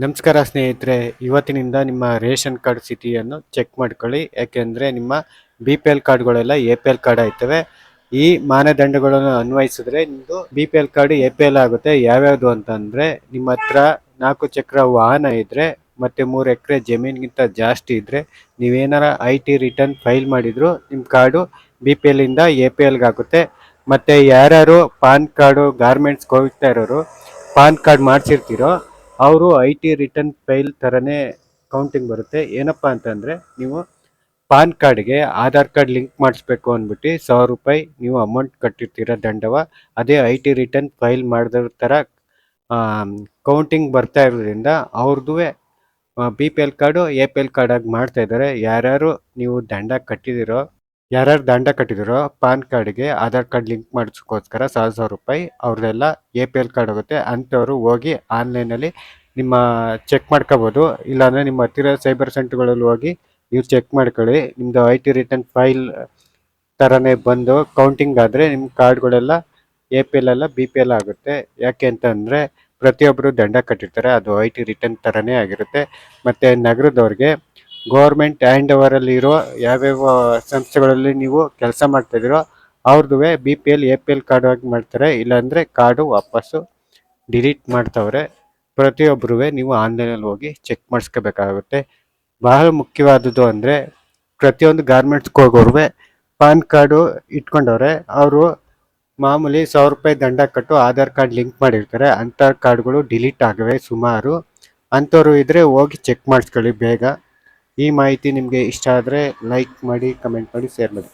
ನಮಸ್ಕಾರ ಸ್ನೇಹಿತರೆ, ಇವತ್ತಿನಿಂದ ನಿಮ್ಮ ರೇಷನ್ ಕಾರ್ಡ್ ಸ್ಥಿತಿಯನ್ನು ಚೆಕ್ ಮಾಡ್ಕೊಳ್ಳಿ. ಯಾಕೆಂದರೆ ನಿಮ್ಮ ಬಿ ಪಿ ಎಲ್ ಕಾರ್ಡ್ಗಳೆಲ್ಲ ಎ ಪಿ ಎಲ್ ಕಾರ್ಡ್ ಆಯ್ತವೆ. ಈ ಮಾನದಂಡಗಳನ್ನು ಅನ್ವಯಿಸಿದ್ರೆ ನಿಮ್ಮದು B P L card A P L ಆಗುತ್ತೆ. ಯಾವ್ಯಾವುದು ಅಂತಂದರೆ, ನಿಮ್ಮ ಹತ್ರ ನಾಲ್ಕು ಚಕ್ರ ವಾಹನ ಇದ್ದರೆ ಮತ್ತು ಮೂರು ಎಕರೆ ಜಮೀನಿಗಿಂತ ಜಾಸ್ತಿ ಇದ್ದರೆ ನೀವೇನಾರ ಐ ಟಿ ರಿಟರ್ನ್ ಫೈಲ್ ಮಾಡಿದ್ರು ನಿಮ್ಮ ಕಾರ್ಡು ಬಿ ಪಿ ಎಲ್ಲಿಂದ ಎ ಪಿ ಎಲ್ಗೆ ಆಗುತ್ತೆ. ಮತ್ತು ಯಾರ್ಯಾರು ಪಾನ್ ಕಾರ್ಡು ಗಾರ್ಮೆಂಟ್ಸ್ಗೆ ಹೋಗ್ತಾ ಇರೋರು, ಪಾನ್ ಕಾರ್ಡ್ ಮಾಡಿಸಿರ್ತೀರೋ ಅವರು ಐ ಟಿ ರಿಟರ್ನ್ ಫೈಲ್ ಥರನೇ ಕೌಂಟಿಂಗ್ ಬರುತ್ತೆ. ಏನಪ್ಪ ಅಂತಂದರೆ ನೀವು ಪಾನ್ ಕಾರ್ಡ್ಗೆ ಆಧಾರ್ ಕಾರ್ಡ್ ಲಿಂಕ್ ಮಾಡಿಸ್ಬೇಕು ಅಂದ್ಬಿಟ್ಟು ಸಾವಿರ ರೂಪಾಯಿ ನೀವು ಅಮೌಂಟ್ ಕಟ್ಟಿರ್ತೀರ ದಂಡವ, ಅದೇ ಐ ಟಿ ರಿಟರ್ನ್ ಫೈಲ್ ಮಾಡಿದ್ರ ಥರ ಕೌಂಟಿಂಗ್ ಬರ್ತಾ ಇರೋದ್ರಿಂದ ಅವ್ರದ್ದು B P L card A P L ಕಾರ್ಡಾಗಿ ಮಾಡ್ತಾಯಿದ್ದಾರೆ ಯಾರ್ಯಾರು ನೀವು ದಂಡ ಕಟ್ಟಿದಿರೋ ಯಾರ್ಯಾರು ದಂಡ ಕಟ್ಟಿದಿರೋ ಪಾನ್ ಕಾರ್ಡ್ಗೆ ಆಧಾರ್ ಕಾರ್ಡ್ ಲಿಂಕ್ ಮಾಡಿಸೋಕ್ಕೋಸ್ಕರ ಸಾವಿರ ಸಾವಿರ ರೂಪಾಯಿ ಅವ್ರದ್ದೆಲ್ಲ ಎ ಪಿ ಎಲ್ ಕಾರ್ಡ್ ಹೋಗುತ್ತೆ ಅಂಥವ್ರು ಹೋಗಿ ಆನ್ಲೈನಲ್ಲಿ ನಿಮ್ಮ ಚೆಕ್ ಮಾಡ್ಕೋಬೋದು. ಇಲ್ಲಾಂದರೆ ನಿಮ್ಮ ಹತ್ತಿರ ಸೈಬರ್ ಸೆಂಟ್ರ್ಗಳಲ್ಲಿ ಹೋಗಿ ನೀವು ಚೆಕ್ ಮಾಡ್ಕೊಳ್ಳಿ. ನಿಮ್ಮದು ಐ ಟಿ ರಿಟರ್ನ್ ಫೈಲ್ ಥರನೇ ಬಂದು ಕೌಂಟಿಂಗ್ ಆದರೆ ನಿಮ್ಮ ಕಾರ್ಡ್ಗಳೆಲ್ಲ ಎ ಪಿ ಎಲ್ ಎಲ್ಲ ಬಿ ಪಿ ಎಲ್ ಆಗುತ್ತೆ. ಯಾಕೆ ಅಂತಂದರೆ ಪ್ರತಿಯೊಬ್ಬರು ದಂಡ ಕಟ್ಟಿರ್ತಾರೆ. ಅದು ಐ ಟಿ ರಿಟರ್ನ್ ಥರನೇ ಆಗಿರುತ್ತೆ. ಮತ್ತು ನಗರದವ್ರಿಗೆ ಗೌರ್ಮೆಂಟ್ ಹ್ಯಾಂಡ್ ಓವರಲ್ಲಿ ಇರೋ ಯಾವ್ಯಾವ ಸಂಸ್ಥೆಗಳಲ್ಲಿ ನೀವು ಕೆಲಸ ಮಾಡ್ತಾ ಇದೀರೋ ಅವ್ರದ್ದು B P L A P L card ಆಗಿ ಮಾಡ್ತಾರೆ. ಇಲ್ಲಾಂದರೆ ಕಾರ್ಡು ವಾಪಸ್ಸು ಡಿಲೀಟ್ ಮಾಡ್ತವ್ರೆ. ಪ್ರತಿಯೊಬ್ಬರೂ ನೀವು ಆನ್ಲೈನಲ್ಲಿ ಹೋಗಿ ಚೆಕ್ ಮಾಡಿಸ್ಕೋಬೇಕಾಗುತ್ತೆ. ಬಹಳ ಮುಖ್ಯವಾದದ್ದು ಅಂದರೆ ಪ್ರತಿಯೊಂದು ಗಾರ್ಮೆಂಟ್ಸ್ಗೆ ಹೋಗೋರು ಪಾನ್ ಕಾರ್ಡು ಇಟ್ಕೊಂಡವ್ರೆ. ಅವರು ಮಾಮೂಲಿ ಸಾವಿರ ರೂಪಾಯಿ ದಂಡ ಕಟ್ಟು ಆಧಾರ್ ಕಾರ್ಡ್ ಲಿಂಕ್ ಮಾಡಿರ್ತಾರೆ. ಅಂಥ ಕಾರ್ಡ್ಗಳು ಡಿಲೀಟ್ ಆಗವೆ ಸುಮಾರು. ಅಂಥವ್ರು ಇದ್ದರೆ ಹೋಗಿ ಚೆಕ್ ಮಾಡಿಸ್ಕೊಳ್ಳಿ ಬೇಗ. ಈ ಮಾಹಿತಿ ನಿಮಗೆ ಇಷ್ಟ ಆದರೆ ಲೈಕ್ ಮಾಡಿ ಕಮೆಂಟ್ ಮಾಡಿ ಶೇರ್ ಮಾಡಿ.